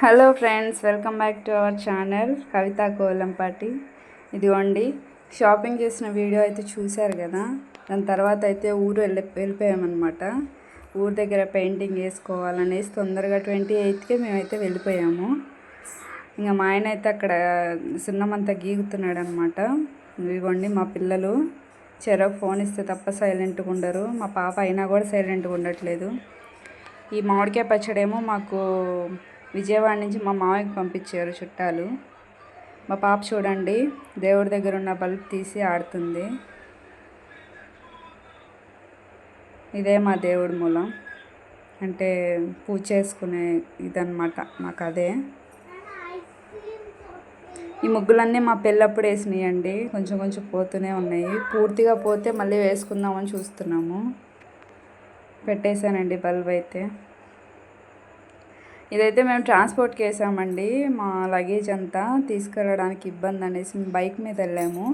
Hello friends welcome back to our channel Kavitha Kolampati. ఇదిగోండి shopping చేసిన video అయితే చూశారు కదా? దాని తర్వాత అయితే ఊరు వెళ్ళి వెళ్ళిపోయామన్నమాట. ఊరు దగ్గర పెయింటింగ్ వేసుకోవాలనేసి తొందరగా ట్వంటీ ఎయిత్కే మేమైతే వెళ్ళిపోయాము. ఇంకా మా ఆయన అయితే అక్కడ సున్నమంతా గీగుతున్నాడు అనమాట ఇదిగోండి మా పిల్లలు చెరో ఫోన్ ఇస్తే తప్ప సైలెంట్గా ఉండరు. మా పాప అయినా కూడా సైలెంట్గా ఉండట్లేదు. ఈ మామిడికాయ పచ్చడేమో మాకు విజయవాడ నుంచి మా మామయ్యకి పంపించారు చుట్టాలు. మా పాప చూడండి దేవుడి దగ్గర ఉన్న బల్బ్ తీసి ఆడుతుంది. ఇదే మా దేవుడి మూలం. అంటే పూజ చేసుకునే ఇదన్నమాట మాకు అదే ఈ ముగ్గులన్నీ మా పెళ్ళప్పుడు వేసినాయండి. కొంచెం కొంచెం పోతూనే ఉన్నాయి. పూర్తిగా పోతే మళ్ళీ వేసుకుందామని చూస్తున్నాము. పెట్టేశానండి బల్బ్ అయితే. ఇదైతే మేము ట్రాన్స్పోర్ట్కి వేసామండి మా లగేజ్ అంతా తీసుకెళ్ళడానికి ఇబ్బంది అనేసి మేము బైక్ మీద వెళ్ళాము.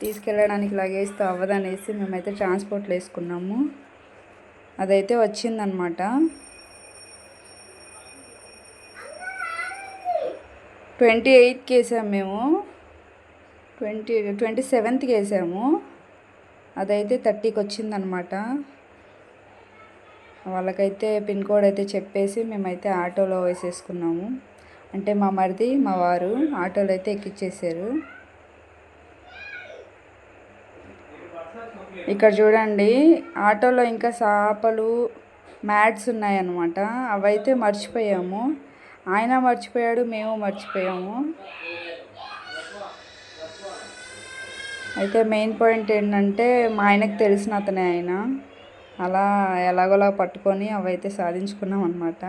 తీసుకెళ్ళడానికి లగేజ్తో అవ్వదనేసి మేమైతే ట్రాన్స్పోర్ట్లో వేసుకున్నాము. అదైతే వచ్చిందనమాట ట్వంటీ ఎయిత్కి వేసాము మేము. ట్వంటీ ట్వంటీ సెవెంత్కి వేసాము. అదైతే థర్టీకి వచ్చిందనమాట వాళ్ళకైతే పిన్ కోడ్ అయితే చెప్పేసి మేమైతే ఆటోలో వేసేసుకున్నాము. అంటే మా మరిది మా వారు ఆటోలో అయితే ఎక్కిచ్చేసారు. ఇక్కడ చూడండి ఆటోలో ఇంకా చేపలు మ్యాట్స్ ఉన్నాయన్నమాట. అవైతే మర్చిపోయాము. ఆయన మర్చిపోయాడు మేము మర్చిపోయాము. అయితే మెయిన్ పాయింట్ ఏంటంటే మా ఆయనకు తెలిసిన అతనే ఆయన. అలా ఎలాగోలా పట్టుకొని అవైతే సాధించుకున్నాం అనమాట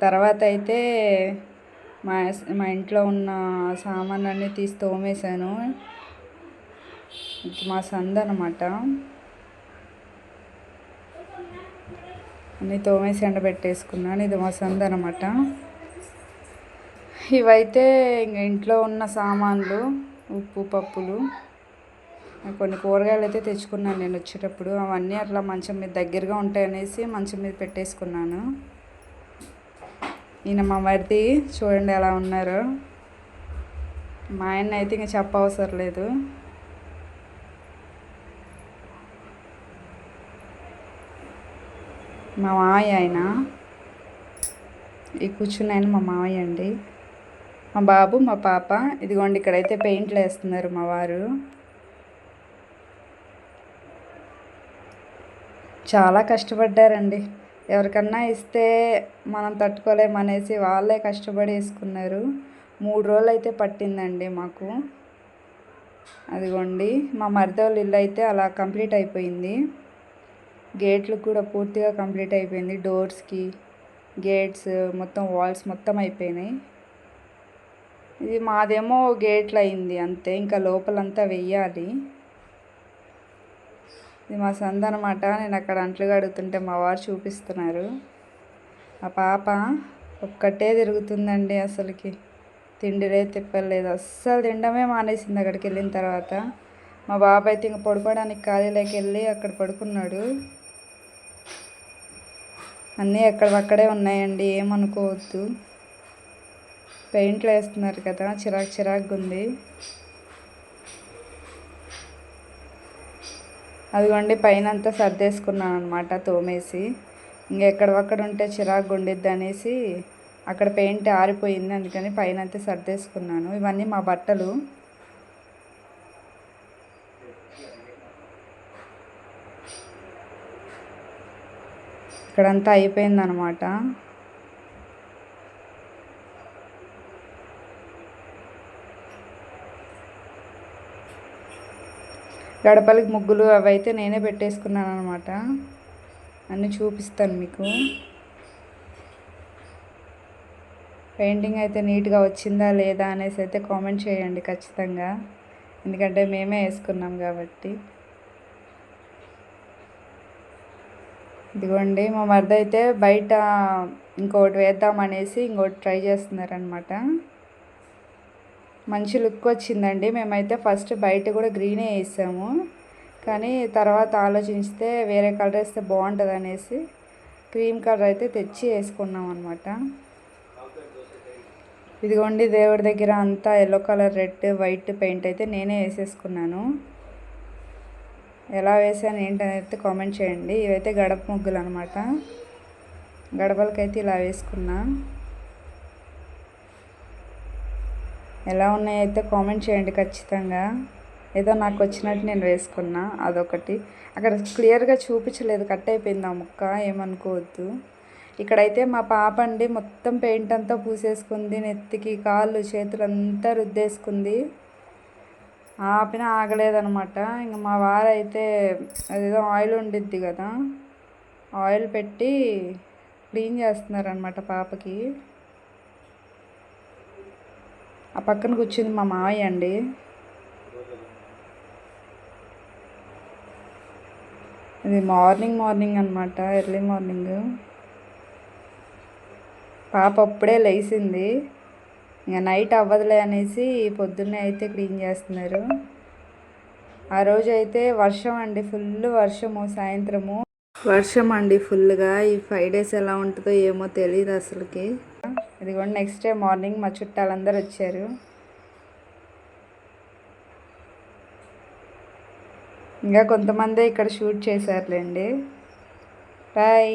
తర్వాత అయితే మా మా ఇంట్లో ఉన్న సామాన్ అన్నీ తీసి తోమేశాను. మా సంద అనమాట అన్నీ తోమేసి ఎండబెట్టేసుకున్నాను ఇది మా సంద అనమాట ఇవైతే ఇంక ఇంట్లో ఉన్న సామాన్లు ఉప్పు పప్పులు కొన్ని కూరగాయలు అయితే తెచ్చుకున్నాను నేను వచ్చేటప్పుడు. అవన్నీ అట్లా మంచం మీద దగ్గరగా ఉంటాయనేసి మంచం మీద పెట్టేసుకున్నాను. ఈయన మా మరిది చూడండి ఎలా ఉన్నారు. మా ఆయన అయితే ఇంకా చెప్పవసరం లేదు. మా మావయ్య ఆయన. ఈ కూర్చున్న ఆయన మా మావయ్య అండి. మా బాబు మా పాప ఇదిగోండి ఇక్కడైతే పెయింట్లు వేస్తున్నారు మా వారు. చాలా కష్టపడ్డారండి. ఎవరికన్నా ఇస్తే మనం తట్టుకోలేమనేసి వాళ్ళే కష్టపడి వేసుకున్నారు. మూడు రోజులు అయితే పట్టిందండి మాకు. అదిగోండి మా మరిదోళ్ళ ఇల్లు అయితే అలా కంప్లీట్ అయిపోయింది. గేట్లు కూడా పూర్తిగా కంప్లీట్ అయిపోయింది. డోర్స్కి గేట్స్ మొత్తం వాల్స్ మొత్తం అయిపోయినాయి. ఇది మాదేమో గేట్లు అయింది అంతే. ఇంకా లోపలంతా వెయ్యాలి. ఇది మా సంద అనమాట నేను అక్కడ అంట్లు కడుగుతుంటే మా వారు చూపిస్తున్నారు. ఆ పాప ఒక్కటే తిరుగుతుందండి అసలుకి. తిండిరే తిప్పలేదు అస్సలు తినడమే మానేసింది అక్కడికి వెళ్ళిన తర్వాత. మా బాబు అయితే ఇంక పడుకోవడానికి ఖాళీలోకి వెళ్ళి అక్కడ పడుకున్నాడు. అన్నీ ఎక్కడక్కడే ఉన్నాయండి. ఏమనుకోవద్దు. పెయింట్లు వేస్తున్నారు కదా. చిరాకు చిరాకుగా ఉంది. అదిగోండి పైన అంతా సర్దేసుకున్నాను అనమాట తోమేసి. ఇంకెక్కడక్కడ ఉంటే చిరాకు ఉండిద్ది అనేసి అక్కడ పెయింట్ ఆరిపోయింది అందుకని పైన అంతా సర్దేసుకున్నాను. ఇవన్నీ మా బట్టలు. ఇక్కడంతా అయిపోయిందనమాట గడపలకి ముగ్గులు అవైతే నేనే పెట్టేసుకున్నాను అనమాట అన్నీ చూపిస్తాను మీకు. పెయింటింగ్ అయితే నీట్గా వచ్చిందా లేదా అనేసి అయితే కామెంట్ చేయండి ఖచ్చితంగా. ఎందుకంటే మేమే వేసుకున్నాం కాబట్టి. ఇదిగోండి మా మరిది అయితే బయట ఇంకోటి వేద్దామనేసి ఇంకోటి ట్రై చేస్తున్నారనమాట మంచి లుక్ వచ్చిందండి. మేమైతే ఫస్ట్ బయట కూడా గ్రీనే వేసాము. కానీ తర్వాత ఆలోచిస్తే వేరే కలర్ వేస్తే బాగుంటుంది అనేసి క్రీమ్ కలర్ అయితే తెచ్చి వేసుకున్నాం అనమాట ఇదిగోండి దేవుడి దగ్గర అంతా yellow colour red white paint అయితే నేనే వేసేసుకున్నాను. ఎలా వేసాను ఏంటనేది కామెంట్ చేయండి. ఇవైతే గడప ముగ్గులు అనమాట గడపలకైతే ఇలా వేసుకున్నా. ఎలా ఉన్నాయైతే కామెంట్ చేయండి ఖచ్చితంగా. ఏదో నాకు వచ్చినట్టు నేను వేసుకున్నా అదొకటి. అక్కడ క్లియర్గా చూపించలేదు కట్ అయిపోయింది ఆ ముక్క ఏమనుకోవద్దు. ఇక్కడైతే మా పాప అండి మొత్తం పెయింట్ అంతా పూసేసుకుంది నెత్తికి కాళ్ళు చేతులు అంతా రుద్దేసుకుంది. ఆపిన ఆగలేదనమాట. ఇంక మా వారైతే అదేదో ఆయిల్ ఉండిద్ది కదా ఆయిల్ పెట్టి క్లీన్ చేస్తున్నారనమాట పాపకి. ఆ పక్కన కూర్చుంది మా మావయ్య అండి. ఇది మార్నింగ్ మార్నింగ్ అనమాట ఎర్లీ మార్నింగ్. పాప అప్పుడే లేచింది. ఇంకా నైట్ అవ్వదులే అనేసి పొద్దున్నే అయితే క్లీన్ చేస్తున్నారు. ఆ రోజు అయితే వర్షం అండి ఫుల్ వర్షము సాయంత్రము. వర్షం అండి ఫుల్గా ఈ ఫైవ్ డేస్ ఎలా ఉంటుందో ఏమో తెలియదు అసలుకి. ఇదిగోండి నెక్స్ట్ డే మార్నింగ్ మా చుట్టాలందరూ వచ్చారు. ఇంకా కొంతమంది ఇక్కడ షూట్ చేశారులేండి. బాయ్